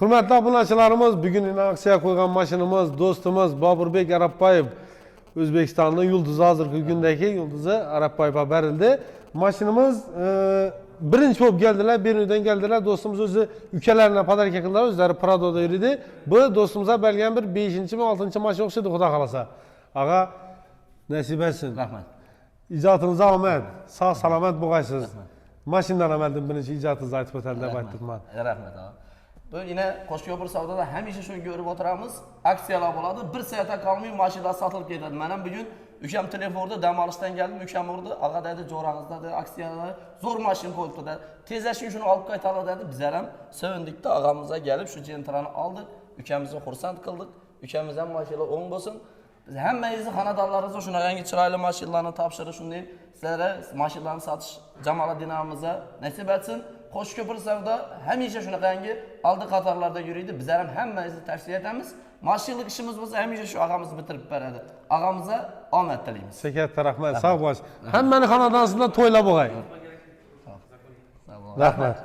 Hürmetli obunachilarimiz, bugun inaksiya qo'ygan mashinamiz do'stimiz Boburbek Arapbayev O'zbekistonning yulduzi hozirgi kundagi yulduzi Arapbayevga berildi. Mashinamiz e, birinchi bo'lib keldilar, Berundan keldilar. Do'stimiz o'zi ukalarına podarka qildilar, o'zlari Prado'da yuridi. Bu do'stimizga berilgan bir 5-mi, 6-chi mashina o'xshaydi, xudo xolasa. Ag'a nasib etsin. rahmat İcatınıza omad, sağ salamat bo'lg'aysiz. Mashinadan amaldan birinchi ijotingizni aytib o'tadi deb aytibman. rahmat abi bu yine qo'shko'pir savdoda hamisha shuni ko'rib o'tiramiz aksiyalar bo'ladi bir soatga qolmay mashinalar sotilib ketadi mana bugun ukam telefonda dam olishdan keldim ukam urdi og'a dedi jo'rangizda dedi aksiyalar zo'r mashina qo'yibdi dedi. Tezlashing shuni olib qaytala dedi. Bizlar ham sevindikda og'amizga kelib shu jentrani oldik ukamizni xursand qildik ukamiz ham mashinalar o'ng bo'lsin biz hammangizni xonadonlaringizga shunaqangi chiroyli mashinalarni topshirish shunday sizlarga mashinalarni sotish jamala dinamimizga nasib etsin qo'shko'pir savdo hamisha shunaqangi oldi qatorlarda yuriydi bizlar ham hammangizni tavsiya etamiz mashinalik ishimiz bo'lsa hamisha shu og'amiz bitirib beradi og'amizga omad tilaymiz Size katta rahmat, sağ bo'ling. Hammani xonadoningizda to'ylab bo'lg'ay. Rahmat.